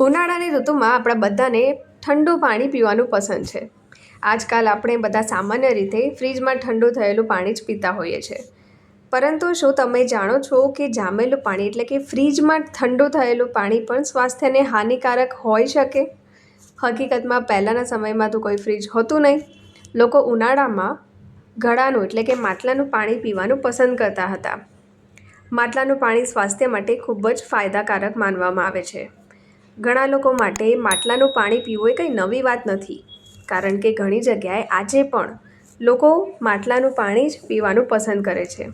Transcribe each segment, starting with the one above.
ઉનાળાની ઋતુમાં આપણા બધાને ઠંડુ પાણી પીવાનું પસંદ છે. આજકાલ આપણે બધા સામાન્ય રીતે ફ્રીજમાં ઠંડુ થયેલું પાણી જ પીતા હોઈએ છીએ પરંતુ શું તમે જાણો છો કે જામેલું પાણી એટલે કે ફ્રીજમાં ઠંડુ થયેલું પાણી પણ સ્વાસ્થ્યને હાનિકારક હોઈ શકે? હકીકતમાં પહેલાંના સમયમાં તો કોઈ ફ્રીજ હોતું નહીં. લોકો ઉનાળામાં ઘડાનું એટલે કે માટલાનું પાણી પીવાનું પસંદ કરતા હતા. માટલાનું પાણી સ્વાસ્થ્ય માટે ખૂબ જ ફાયદાકારક માનવામાં આવે છે. ઘણા લોકો માટે માટલાનું પાણી પીવું એ કંઈ નવી વાત નથી. કારણ કે ઘણી જગ્યાએ આજે પણ લોકો માટલાનું પાણી જ પીવાનું પસંદ કરે છે.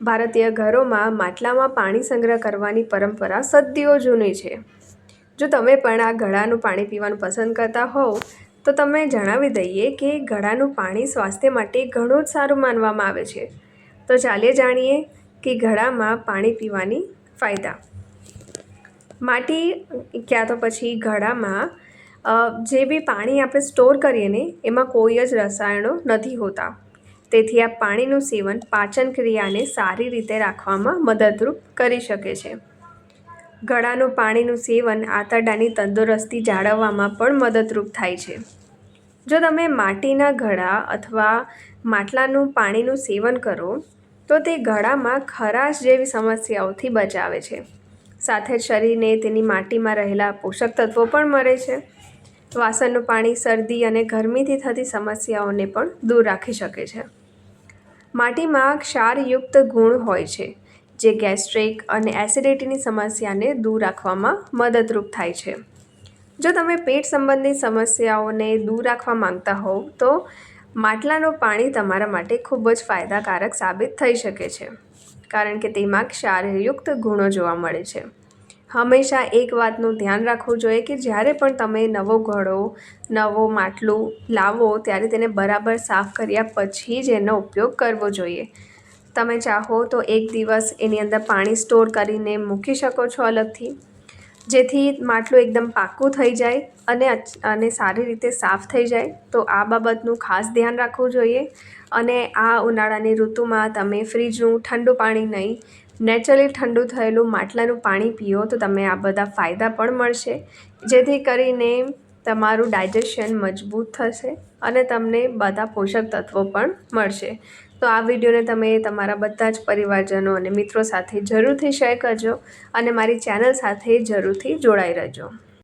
ભારતીય ઘરોમાં માટલામાં પાણી સંગ્રહ કરવાની પરંપરા સદીઓ જૂની છે. જો તમે પણ આ ઘડાનું પાણી પીવાનું પસંદ કરતા હોવ, તો તમે જણાવી દઈએ કે ઘડાનું પાણી સ્વાસ્થ્ય માટે ઘણું જ સારું માનવામાં આવે છે. તો ચાલીએ જાણીએ કે ઘડામાં પાણી પીવાની ફાયદા માટી ક્યાં તો પછી ઘડામાં જે બી પાણી આપણે સ્ટોર કરીએ ને, એમાં કોઈ જ રસાયણો નથી હોતા. તેથી આ પાણીનું સેવન પાચન ક્રિયાને સારી રીતે રાખવામાં મદદરૂપ કરી શકે છે. ગળાનું પાણીનું સેવન આંતરડાની તંદુરસ્તી જાળવવામાં પણ મદદરૂપ થાય છે. જો તમે માટીના ઘડા અથવા માટલાનું પાણીનું સેવન કરો, તો તે ગળામાં ખરાશ જેવી સમસ્યાઓથી બચાવે છે. સાથે શરીરને તેની માટીમાં રહેલા પોષક તત્વો પણ મળે છે. વાસણનું પાણી શરદી અને ગરમીથી થતી સમસ્યાઓને પણ દૂર રાખી શકે છે. માટીમાં ક્ષારયુક્ત ગુણ હોય છે, જે ગેસ્ટ્રિક અને એસિડિટીની સમસ્યાને દૂર રાખવામાં મદદરૂપ થાય છે. જો તમે પેટ સંબંધિત સમસ્યાઓને દૂર રાખવા માંગતા હોવ, તો માટલાનું પાણી તમારા માટે ખૂબ જ ફાયદાકારક સાબિત થઈ શકે છે. કારણ કે તેમાં ક્ષારયુક્ત ગુણો જોવા મળે છે. હંમેશા એક વાતનું ધ્યાન રાખવું જોઈએ કે જ્યારે પણ તમે નવો ઘડો, નવો માટલું લાવો ત્યારે તેને બરાબર સાફ કર્યા પછી જ એનો ઉપયોગ કરવો જોઈએ. તમે ચાહો તો એક દિવસ એની અંદર પાણી સ્ટોર કરીને મૂકી શકો છો અલગથી. જેથી માટલું એકદમ પાકું થઈ જાય અને અને સારી રીતે સાફ થઈ જાય. તો આ બાબતનું ખાસ ધ્યાન રાખવું જોઈએ. અને આ ઉનાળાની ઋતુમાં તમે ફ્રીજનું ઠંડુ પાણી નહીં, નેચરલી ઠંડુ થયેલું માટલાનું પાણી પીઓ તો તમે આ બધા ફાયદા પણ મળશે. જેથી કરીને તમારું ડાયજેશન મજબૂત થશે અને તમને બધા પોષક તત્વો પણ મળશે. તો આ વિડીયોને તમે તમારા બધા જ પરિવારજનો અને મિત્રો સાથે જરૂરથી શેર કરજો અને મારી ચેનલ સાથે જરૂરથી જોડાઈ રહેજો.